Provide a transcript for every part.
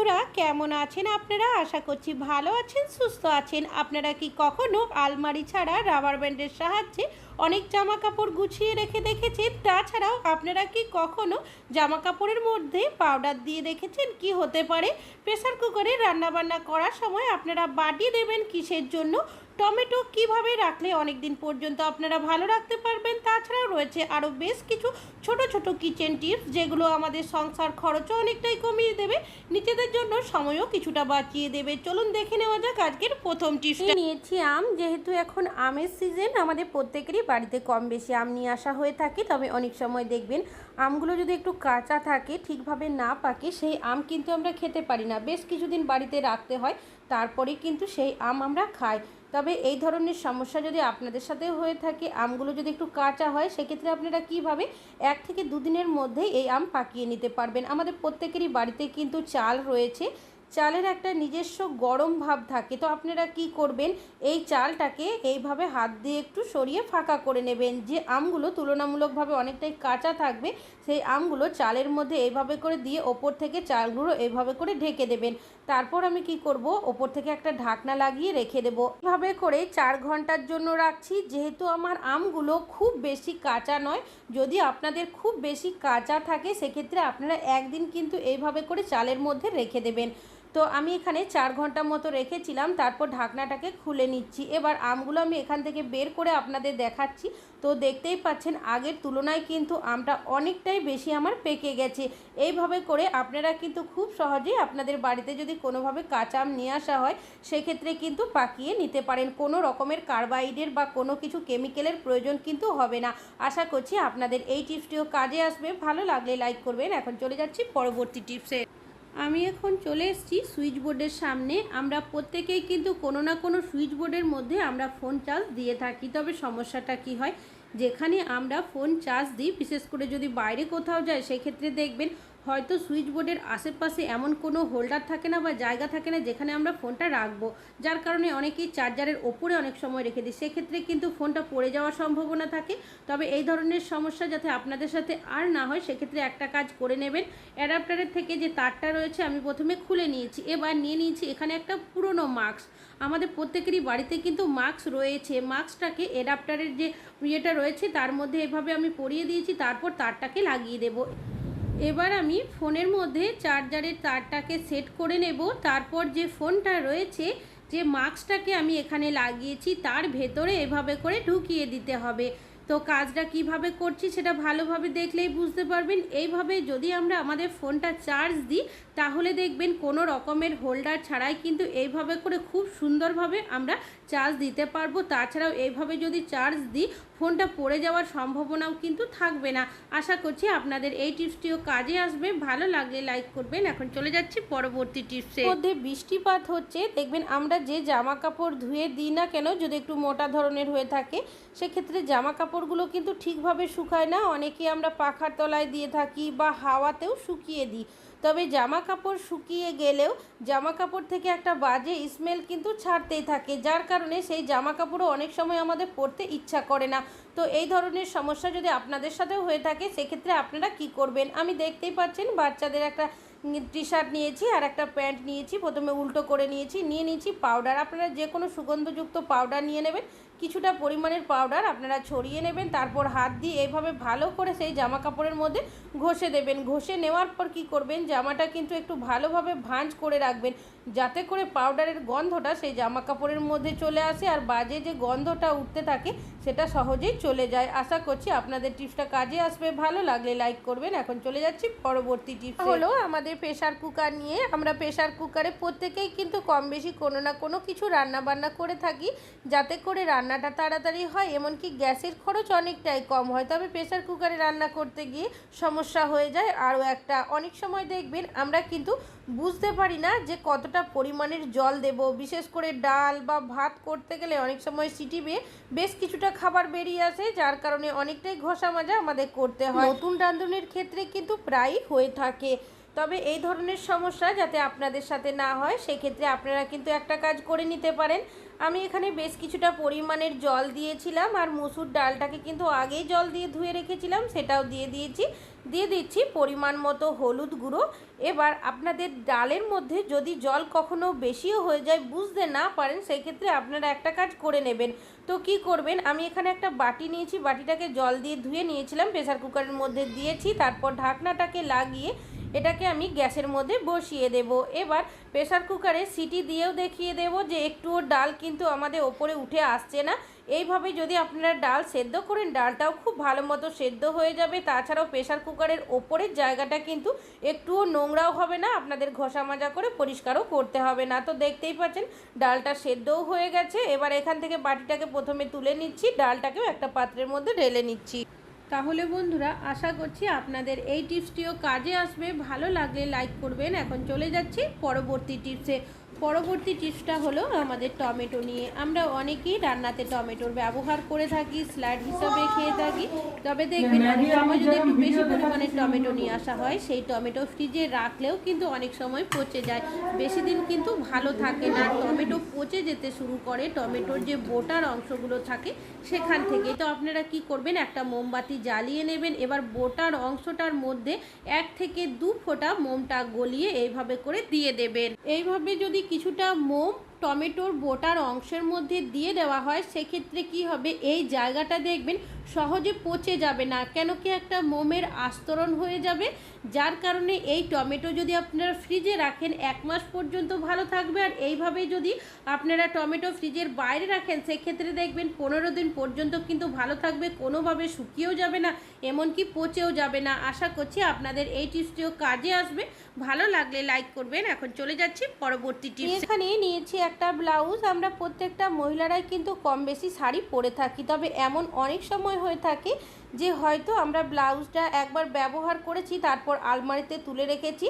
বন্ধুরা, কেমন আছেন আপনারা? আশা করছি ভালো আছেন, সুস্থ আছেন। আপনারা কি কখনো আলমারি ছাড়া রাবার ব্যান্ডের সাহায্যে অনেক জামা কাপড় গুছিয়ে রেখে দেখেছেন? তাছাড়াও আপনারা কি কখনো জামা কাপড়ের মধ্যে পাউডার দিয়ে দেখেছেন? কি হতে পারে? প্রেসার কুকারে রান্নাবান্না করার সময় আপনারা বাটি দেবেন কিসের জন্য? টমেটো কীভাবে রাখলে অনেক দিন পর্যন্ত আপনারা ভালো রাখতে পারবেন? তাছাড়াও রয়েছে আরও বেশ কিছু ছোট ছোট কিচেন টিপস যেগুলো আমাদের সংসার খরচও অনেকটাই কমিয়ে দেবে। নিজেদের জন্য সময়ও কিছুটা বাঁচিয়ে দেবে। চলুন দেখে নেওয়া যাক আজকের প্রথম টিপসটা নিয়েছি আম। যেহেতু এখন আমের সিজন আমাদের প্রত্যেকেরই বাড়িতে কম বেশি আম নিয়ে আসা হয়ে থাকে। তবে অনেক সময় দেখবেন আমগুলো যদি একটু কাঁচা থাকে, ঠিকভাবে না পাকে, সেই আম কিন্তু আমরা খেতে পারি না। বেশ কিছুদিন বাড়িতে রাখতে হয় তারপরে কিন্তু সেই আম আমরা খাই। তবে এই ধরনের সমস্যা যদি আপনাদের সাথে হয়ে থাকে, আমগুলো যদি একটু কাঁচা হয়, সেক্ষেত্রে আপনারা কীভাবে এক থেকে দুদিনের মধ্যেই এই আম পাকিয়ে নিতে পারবেন? আমাদের প্রত্যেকেরই বাড়িতে কিন্তু চাল রয়েছে। চালের একটা নিজস্ব গরম ভাব থাকে। তো আপনারা কি করবেন? এই চালটাকে এইভাবে হাত দিয়ে একটু সরিয়ে ফাঁকা করে নেবেন। যে আমগুলো তুলনামূলকভাবে অনেকটাই কাঁচা থাকবে, সেই আমগুলো চালের মধ্যে এইভাবে করে দিয়ে ওপর থেকে চালগুলো এইভাবে করে ঢেকে দেবেন। তারপর আমি কি করব? ওপর থেকে একটা ঢাকনা লাগিয়ে রেখে দেবো। এভাবে করে চার ঘণ্টার জন্য রাখছি। যেহেতু আমার আমগুলো খুব বেশি কাঁচা নয়, যদি আপনাদের খুব বেশি কাঁচা থাকে, সেক্ষেত্রে আপনারা একদিন কিন্তু এইভাবে করে চালের মধ্যে রেখে দেবেন। তো আমি এখানে চার ঘণ্টা মতো রেখেছিলাম, তারপর ঢাকনাটাকে খুলে নিচ্ছি। এবার আমগুলো আমি এখান থেকে বের করে আপনাদের দেখাচ্ছি। তো দেখতেই পাচ্ছেন, আগের তুলনায় কিন্তু আমটা অনেকটাই বেশি আমার পেকে গেছে। এইভাবে করে আপনারা কিন্তু খুব সহজেই আপনাদের বাড়িতে যদি কোনোভাবে কাঁচা আম নিয়ে আসা হয়, সেক্ষেত্রে কিন্তু পাকিয়ে নিতে পারেন। কোনো রকমের কার্বাইডের বা কোনো কিছু কেমিক্যালের প্রয়োজন কিন্তু হবে না। আশা করছি আপনাদের এই টিপসটিও কাজে আসবে। ভালো লাগলে লাইক করবেন। এখন চলে যাচ্ছি পরবর্তী টিপসে। আমি এখন চলে এসেছি সুইচ বোর্ডের সামনে। আমরা প্রত্যেকেই কিন্তু কোনো না কোনো সুইচ বোর্ডের মধ্যে আমরা ফোন চার্জ দিয়ে থাকি, তবে সমস্যাটা কি হয়? যেখানে আমরা ফোন চার্জ দিই, বিশেষ করে যদি বাইরে কোথাও যাই সেক্ষেত্রে দেখবেন হয়তো সুইচ বোর্ডের আশেপাশে এমন কোনো হোল্ডার থাকে না বা জায়গা থাকে না যেখানে আমরা ফোনটা রাখব, যার কারণে অনেকেই চার্জারের ওপরে অনেক সময় রেখে দিই। সেক্ষেত্রে কিন্তু ফোনটা পড়ে যাওয়ার সম্ভাবনা থাকে। তবে এই ধরনের সমস্যা যাতে আপনাদের সাথে আর না হয়, সেক্ষেত্রে একটা কাজ করে নেবেন। অ্যাডাপ্টারের থেকে যে তারটা রয়েছে, আমি প্রথমে খুলে নিয়েছি। এবার নিয়ে নিয়েছি এখানে একটা পুরনো মাস্ক। আমাদের প্রত্যেকেরই বাড়িতে কিন্তু মাস্ক রয়েছে। মাস্কটাকে অ্যাডাপ্টারের যে ইয়েটা রয়েছে, তার মধ্যে এভাবে আমি পরিয়ে দিয়েছি। তারপর তারটাকে লাগিয়ে দেবো। এবার আমি ফোনের মধ্যে চার্জারের তারটাকে সেট করে নেব। তারপর যে ফোনটা রয়েছে, যে মাস্কটাকে আমি এখানে লাগিয়েছি, তার ভেতরে এভাবে করে ঢুকিয়ে দিতে হবে। তো কাজটা কীভাবে করছি সেটা ভালোভাবে দেখলেই বুঝতে পারবেন। এইভাবে যদি আমরা আমাদের ফোনটা চার্জ দিই, তাহলে দেখবেন কোনো রকমের হোল্ডার ছাড়াই কিন্তু এইভাবে করে খুব সুন্দরভাবে আমরা চার্জ দিতে পারব। তাছাড়াও এইভাবে যদি চার্জ দিই ফোনটা পড়ে যাওয়ার সম্ভাবনাও কিন্তু থাকবে না। আশা করছি আপনাদের এই টিপসটিও কাজে আসবে। ভালো লাগলে লাইক করবেন। এখন চলে যাচ্ছি পরবর্তী টিপসে। মধ্যে বৃষ্টিপাত হচ্ছে। দেখবেন আমরা যে জামা কাপড় ধুয়ে দিই না কেন, যদি একটু মোটা ধরনের হয়ে থাকে, সেক্ষেত্রে জামা কাপড়গুলো কিন্তু ঠিকভাবে শুকায় না। অনেকে আমরা পাখার তলায় দিয়ে থাকি বা হাওয়াতেও শুকিয়ে দিই। তবে জামা কাপড় শুকিয়ে গেলেও জামা কাপড় থেকে একটা বাজে স্মেল কিন্তু ছাড়তেই থাকে। যার কারণে সেই জামা কাপড়ও অনেক সময় আমাদের পরতে ইচ্ছা করে না। তো এই ধরনের সমস্যা যদি আপনাদের সাথেও হয়ে থাকে, সেক্ষেত্রে আপনারা কি করবেন? আমি দেখতেই পাচ্ছেন বাচ্চাদের একটা টি শার্ট নিয়েছি আর একটা প্যান্ট নিয়েছি। প্রথমে উল্টো করে নিয়েছি, নিয়ে নিয়েছি পাউডার আপনারা যে কোনো সুগন্ধযুক্ত পাউডার নিয়ে নেবেন। কিছুটা পরিমাণের পাউডার আপনারা ছড়িয়ে নেবেন, তারপর হাত দিয়ে এইভাবে ভালো করে সেই জামা কাপড়ের মধ্যে ঘষে দেবেন। ঘষে নেওয়ার পর কি করবেন, জামাটা কিন্তু একটু ভালোভাবে ভাঁজ করে রাখবেন, যাতে করে পাউডারের গন্ধটা সেই জামা কাপড়ের মধ্যে চলে আসে আর বাজে যে গন্ধটা উঠতে থাকে সেটা সহজেই চলে যায়। আশা করছি আপনাদের টিপসটা কাজে আসবে। ভালো লাগলে লাইক করবেন। এখন চলে যাচ্ছি পরবর্তী টিপস। হলো আমাদের প্রেশার কুকার নিয়ে আমরা প্রেশার কুকারে প্রত্যেকেই কিন্তু কম বেশি কোনো না কোনো কিছু রান্না বান্না করে থাকি, যাতে করে রান্নাটা তাড়াতাড়ি হয়, এমনকি গ্যাসের খরচ অনেকটাই কম হয়। তবে প্রেশার কুকারে রান্না করতে গিয়ে সমস্যা হয়ে যায়। আরও একটা, অনেক সময় দেখবেন আমরা কিন্তু বুঝতে পারি না যে কতটা পরিমাণের জল দেব। বিশেষ করে ডাল বা ভাত করতে গেলে অনেক সময় সিটি বেয়ে বেশ কিছুটা খাবার বেরিয়ে আসে, যার কারণে অনেকটাই ঘষা মাজা আমাদের করতে হয়। নতুন রাঁধুনির ক্ষেত্রে কিন্তু প্রায়ই হয়ে থাকে। তবে এই ধরনের সমস্যা যাতে আপনাদের সাথে না হয়, সেক্ষেত্রে আপনারা কিন্তু একটা কাজ করে নিতে পারেন। আমি এখানে বেশ কিছুটা পরিমাণের জল দিয়েছিলাম আর মুসুর ডালটাকে কিন্তু আগেই জল দিয়ে ধুয়ে রেখেছিলাম, সেটাও দিয়ে দিয়েছি। দিয়ে দিচ্ছি পরিমাণ মতো হলুদ গুঁড়ো। এবার আপনাদের ডালের মধ্যে যদি জল কখনো বেশিও হয়ে যায়, বুঝতে না পারেন সেই ক্ষেত্রে আপনারা একটা কাজ করে নেবেন। তো কি করবেন, আমি এখানে একটা বাটি নিয়েছি, বাটিটাকে জল দিয়ে ধুয়ে নিয়েছিলাম, প্রেসার কুকারের মধ্যে দিয়েছি, তারপর ঢাকনাটাকে লাগিয়ে এটাকে আমি গ্যাসের মধ্যে বসিয়ে দেব। এবার প্রেসার কুকারে সিটি দিয়েও দেখিয়ে দেব যে একটুও ডাল কিন্তু আমাদের ওপরে উঠে আসছে না। এইভাবে যদি আপনারা ডাল সেদ্ধ করেন, ডালটাও খুব ভালো মতো সেদ্ধ হয়ে যাবে। তাছাড়াও প্রেসার কুকারের ওপরের জায়গাটা কিন্তু একটুও নোংরাও হবে না, আপনাদের ঘষা মাজা করে পরিষ্কারও করতে হবে না। তো দেখতেই পাচ্ছেন, ডালটা সেদ্ধও হয়ে গেছে। এবার এখান থেকে বাটিটাকে প্রথমে তুলে নিচ্ছি, ডালটাকেও একটা পাত্রের মধ্যে ঢেলে নিচ্ছি। তাহলে বন্ধুরা, আশা করছি আপনাদের এই টিপসটিও কাজে আসবে। ভালো লাগলে লাইক করবেন। এখন চলে যাচ্ছি পরবর্তী টিপসে পরবর্তী টিপসটা হলো আমাদের টমেটো নিয়ে। আমরা অনেকেই রান্নাতে টমেটোর ব্যবহার করে থাকি স্যালাড হিসাবে খেয়ে থাকি। তবে দেখবেন অনেক সময় যদি একটু বেশি পরিমাণে টমেটো নিয়ে আসা হয় সেই টমেটো ফ্রিজে রাখলেও কিন্তু অনেক সময় পচে যায়। বেশি দিন কিন্তু ভালো থাকে না। টমেটো পচে যেতে শুরু করে টমেটোর যে বোটার অংশগুলো থাকে সেখান থেকে। তো আপনারা কি করবেন? একটা মোমবাতি জ্বালিয়ে নেবেন। এবার বোটার অংশটার মধ্যে এক থেকে দু ফোঁটা মোমটা গলিয়ে এইভাবে করে দিয়ে দেবেন। এইভাবে যদি কিছুটা মোম টমেটোর বোটার অংশের মধ্যে দিয়ে দেওয়া হয়, সেক্ষেত্রে কি হবে? এই জায়গাটা দেখবেন সহজে পচে যাবে না, কেন কি একটা মোমের আস্তরণ হয়ে যাবে, যার কারণে এই টমেটো যদি আপনারা ফ্রিজে রাখেন, এক মাস পর্যন্ত ভালো থাকবে। আর এইভাবে যদি আপনারা টমেটো ফ্রিজের বাইরে রাখেন, সেক্ষেত্রে দেখবেন পনেরো দিন পর্যন্ত কিন্তু ভালো থাকবে, কোনোভাবে শুকিয়েও যাবে না, এমনকি পচেও যাবে না। আশা করছি আপনাদের এই টিপসটিও কাজে আসবে। ভালো লাগলে লাইক করবেন। এখন চলে যাচ্ছি পরবর্তী টিপস। এখানে নিয়েছি একটা ব্লাউজ আমরা প্রত্যেকটা মহিলারাই কিন্তু কম বেশি শাড়ি পরে থাকি। তবে এমন অনেক সময় হয়ে থাকে যে হয়তো আমরা ব্লাউজটা একবার ব্যবহার করেছি, তারপর আলমারিতে তুলে রেখেছি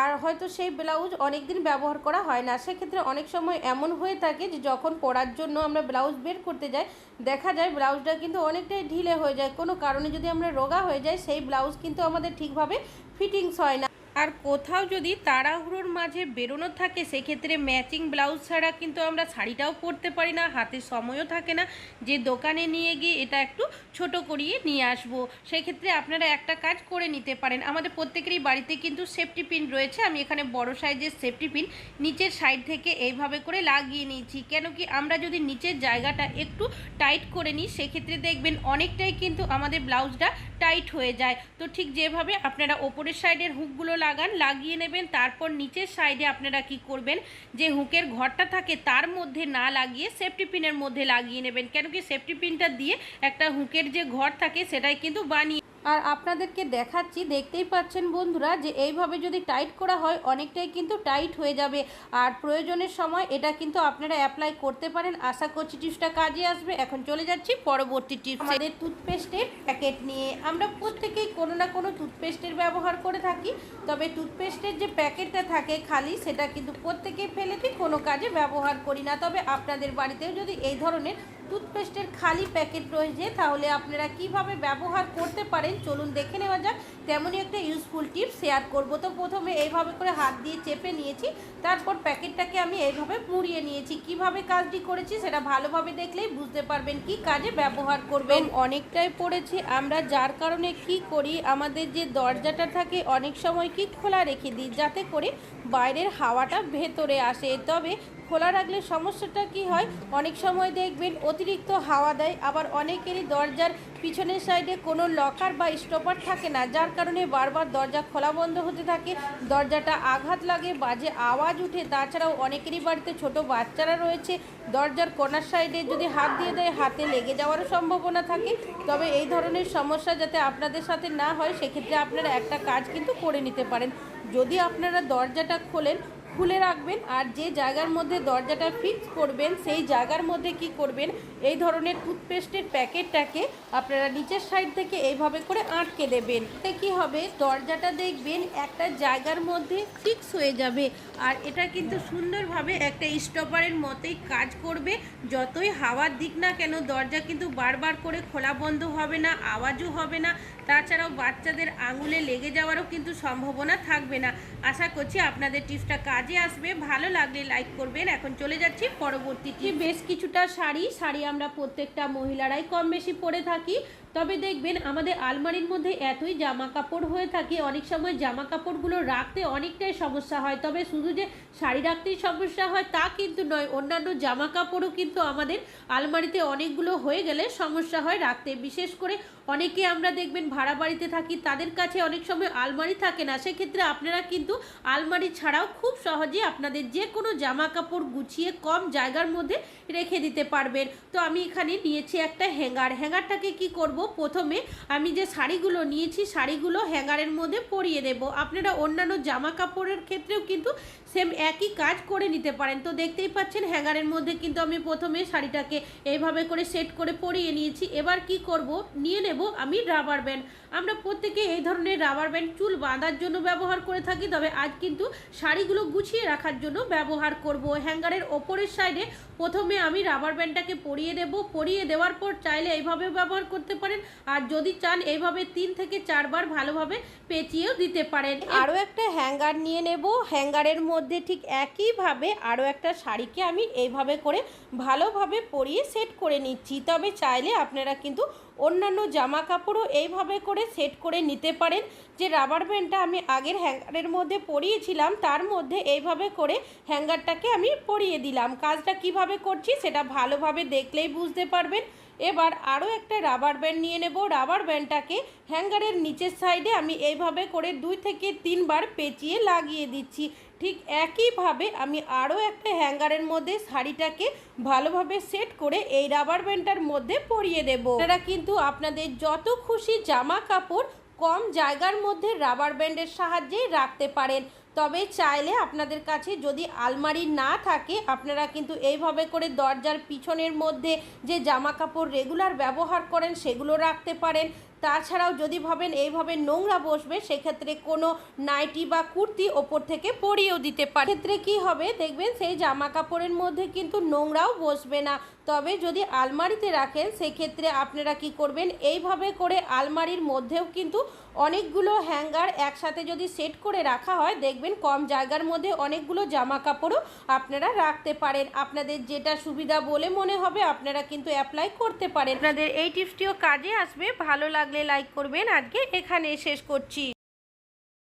আর হয়তো সেই ব্লাউজ অনেক দিন ব্যবহার করা হয় না। সেক্ষেত্রে অনেক সময় এমন হয়ে থাকে যে যখন পরার জন্য আমরা ব্লাউজ বের করতে যাই, দেখা যায় ব্লাউজটা কিন্তু অনেকটাই ঢিলে হয়ে যায়। কোনো কারণে যদি আমরা রোগা হয়ে যাই, সেই ব্লাউজ কিন্তু আমাদের ঠিকভাবে ফিটিংস হয় না। আর কোথাও যদি তাড়াহুড়োর মাঝে বেরোনো থাকে, সেক্ষেত্রে ম্যাচিং ব্লাউজ ছাড়া কিন্তু আমরা শাড়িটাও পরতে পারি না, হাতে সময়ও থাকে না। যে দোকানে নিয়ে গিয়ে এটা একটু ছোট করিয়ে নিয়ে আসব। সেক্ষেত্রে আপনারা একটা কাজ করে নিতে পারেন। আমাদের প্রত্যেকেরই বাড়িতে কিন্তু সেফটি পিন রয়েছে। আমি এখানে বড় সাইজের সেফটি পিন নিচের সাইড থেকে এইভাবে করে লাগিয়ে নিয়েছি। কেন কি আমরা যদি নিচের জায়গাটা একটু টাইট করে নিই, সেক্ষেত্রে দেখবেন অনেকটাই কিন্তু আমাদের ব্লাউজটা টাইট হয়ে যায়। তো ঠিক যেভাবে আপনারা ওপরের সাইডের হুকগুলো লাগান, লাগিয়ে নেবেন, তারপর নিচের সাইডে আপনারা কি করবেন, যে হুকের ঘরটা থাকে তার মধ্যে না লাগিয়ে সেফটি পিনের মধ্যে লাগিয়ে নেবেন। কেন কি সেফটি পিনটা দিয়ে একটা হুকের যে ঘর থাকে সেটাই কিন্তু বানিয়ে আর আপনাদেরকে দেখাচ্ছি, দেখতেই পাচ্ছেন বন্ধুরা যে এইভাবে যদি টাইট করা হয়, অনেকটাই কিন্তু টাইট হয়ে যাবে। আর প্রয়োজনের সময় এটা কিন্তু আপনারা অ্যাপ্লাই করতে পারেন। আশা করছি টিপসটা কাজে আসবে। এখন চলে যাচ্ছি পরবর্তী টিপস। আমাদের টুথপেস্টের প্যাকেট নিয়ে আমরা প্রত্যেকেই কোনো না কোনো টুথপেস্টের ব্যবহার করে থাকি। তবে টুথপেস্টের যে প্যাকেটটা থাকে খালি, সেটা কিন্তু প্রত্যেকেই ফেলে দিই কোনো কাজে ব্যবহার করি না। তবে আপনাদের বাড়িতেও যদি এই ধরনের টুথপেস্টের খালি প্যাকেট রয়েছে, তাহলে আপনারা কীভাবে ব্যবহার করতে পারেন? চলুন দেখে নেওয়া যাক। তেমনই একটা ইউজফুল টিপ শেয়ার করব। তো প্রথমে এইভাবে করে হাত দিয়ে চেপে নিয়েছি, তারপর প্যাকেটটাকে আমি এইভাবে পুড়িয়ে নিয়েছি। কীভাবে কাজটি করেছি সেটা ভালোভাবে দেখলেই বুঝতে পারবেন কি কাজে ব্যবহার করবেন। অনেকটাই পড়েছি। আমরা যার কারণে কি করি, আমাদের যে দরজাটা থাকে, অনেক সময় কি খোলা রেখে দিই, যাতে করে বাইরের হাওয়াটা ভেতরে আসে। তবে খোলা রাখলে সমস্যাটা কি হয়? অনেক সময় দেখবেন অতিরিক্ত হাওয়া দেয়, আবার অনেকেরই দরজার পিছনের সাইডে কোনো লকার বা স্টপার থাকে না, যার কারণে বারবার দরজা খোলা বন্ধ হতে থাকে, দরজাটা আঘাত লাগে, বাজে আওয়াজ উঠে। তাছাড়াও অনেকেরই বাড়িতে ছোট বাচ্চারা রয়েছে, দরজার কোনার সাইডে যদি হাত দিয়ে দেয়, হাতে লেগে যাওয়ারও সম্ভাবনা থাকে। তবে এই ধরনের সমস্যা যাতে আপনাদের সাথে না হয়, সেক্ষেত্রে আপনারা একটা কাজ কিন্তু করে নিতে পারেন। যদি আপনারা দরজাটা খোলেন খুলে রাখবেন আর যে জায়গার মধ্যে দরজাটা ফিক্স করবেন, সেই জায়গার মধ্যে কি করবেন? এই ধরনের টুথপেস্টের প্যাকেটটাকে আপনারা নিচের সাইড থেকে এইভাবে করে আটকে দেবেন। এতে কি হবে? দরজাটা দেখবেন একটা জায়গার মধ্যে ফিক্স হয়ে যাবে। আর এটা কিন্তু সুন্দরভাবে একটা স্টপারের মতোই কাজ করবে। যতই হাওয়ার দিক না কেন, দরজা কিন্তু বারবার করে খোলা বন্ধ হবে না, আওয়াজও হবে না। তাছাড়াও বাচ্চাদের আঙুলে লেগে যাওয়ারও কিন্তু সম্ভাবনা থাকবে না। আশা করছি আপনাদের টিপসটা কাজে আসবে। ভালো লাগলে লাইক করবেন। এখন চলে যাচ্ছি পরবর্তী বেশ কিছুটা শাড়ি শাড়ি আমরা প্রত্যেকটা মহিলারাই কম বেশি পরে থাকি। তবে দেখবেন আমাদের আলমারির মধ্যে এতই জামা কাপড় হয়ে থাকে, অনেক সময় জামা কাপড়গুলো রাখতে অনেকটাই সমস্যা হয়। তবে শুধু যে শাড়ি রাখতেই সমস্যা হয়, তা কিন্তু নয়, অন্যান্য জামা কাপড়ও কিন্তু আমাদের আলমারিতে অনেকগুলো হয়ে গেলে সমস্যা হয় রাখতে। বিশেষ করে অনেকে আমরা দেখবেন ভাড়া বাড়িতে থাকি, তাদের কাছে অনেক সময় আলমারি থাকে না। সেক্ষেত্রে আপনারা কিন্তু আলমারি ছাড়াও খুব সহজে আপনাদের যে কোনো জামা কাপড় গুছিয়ে কম জায়গার মধ্যে রেখে দিতে পারবেন। তো আমি এখানে নিয়েছি একটা হ্যাঙ্গার। হ্যাঙ্গারটাকে কি করব? প্রথমে। আমি যে শাড়িগুলো নিয়েছি, শাড়িগুলো হ্যাঙ্গারের মধ্যে পরিয়ে দেব। আপনারা অন্যান্য জামা কাপড়ের ক্ষেত্রেও কিন্তু সেম একই কাজ করে নিতে পারেন। তো দেখতেই পাচ্ছেন হ্যাঙ্গারের মধ্যে কিন্তু আমি প্রথমে শাড়িটাকে এইভাবে করে সেট করে পরিয়ে নিয়েছি। এবার কি করব? নিয়ে নেব আমি রাবার ব্যান্ড আমরা প্রত্যেকে এই ধরনের রাবার ব্যান্ড চুল বাঁধার জন্য ব্যবহার করে থাকি, তবে আজ কিন্তু শাড়িগুলো গুছিয়ে রাখার জন্য ব্যবহার করব। হ্যাঙ্গারের ওপরের সাইডে প্রথমে আমি রাবার ব্যান্ডটাকে পরিয়ে দেব। পরিয়ে দেওয়ার পর চাইলে এইভাবেও ব্যবহার করতে পারেন। আর যদি চান এইভাবে তিন থেকে চারবার ভালোভাবে পেঁচিয়েও দিতে পারেন। আরও একটা হ্যাঙ্গার নিয়ে নেব। হ্যাঙ্গারের মধ্যে ঠিক একইভাবে আরও একটা শাড়িকে আমি এইভাবে করে ভালোভাবে পরিয়ে সেট করে নিচ্ছি। তবে চাইলে আপনারা কিন্তু অন্যান্য জামা কাপড়ও এইভাবে করে সেট করে নিতে পারেন। যে রাবার ব্যান্ডটা আমি আগের হ্যাঙ্গারের মধ্যে পরিয়েছিলাম, তার মধ্যে এইভাবে করে হ্যাঙ্গারটাকে আমি পরিয়ে দিলাম। কাজটা কীভাবে করছি সেটা ভালোভাবে দেখলেই বুঝতে পারবেন। এবার আরও একটা রাবার ব্যান্ড নিয়ে নেব। রাবার ব্যান্ডটাকে হ্যাঙ্গারের নিচের সাইডে আমি এইভাবে করে দুই থেকে তিনবার পেঁচিয়ে লাগিয়ে দিচ্ছি। ঠিক একইভাবে আমি আরও একটা হ্যাঙ্গারের মধ্যে শাড়িটাকে ভালোভাবে সেট করে এই রাবার ব্যান্ডটার মধ্যে পরিয়ে দেব। আপনারা কিন্তু আপনাদের যত খুশি জামা কাপড় কম জায়গার মধ্যে রাবার ব্যান্ডের সাহায্যেই রাখতে পারেন। তবে চাইলে আপনাদের কাছে যদি আলমারি না থাকে, আপনারা কিন্তু এইভাবে করে দরজার পিছনের মধ্যে যে জামা কাপড় রেগুলার ব্যবহার করেন, সেগুলো রাখতে পারেন। তাছাড়াও যদি ভাবেন এইভাবে নোংরা বসবে, সেক্ষেত্রে কোনো নাইটি বা কুর্তি ওপর থেকে পরিয়েও দিতে পারে ক্ষেত্রে কি হবে, দেখবেন সেই জামা কাপড়ের মধ্যে কিন্তু নোংরাও বসবে না। তবে যদি আলমারিতে রাখেন, সেক্ষেত্রে আপনারা কি করবেন, এইভাবে করে আলমারির মধ্যেও কিন্তু অনেকগুলো হ্যাঙ্গার একসাথে যদি সেট করে রাখা হয়, দেখবেন কম জায়গার মধ্যে অনেকগুলো জামা কাপড়ও আপনারা রাখতে পারেন। আপনাদের যেটা সুবিধা বলে মনে হবে, আপনারা কিন্তু অ্যাপ্লাই করতে পারেন। আপনাদের এই টিপসটিও কাজে আসবে। ভালো লাগলে লাইক করবেন। আজকে এখানে শেষ করছি।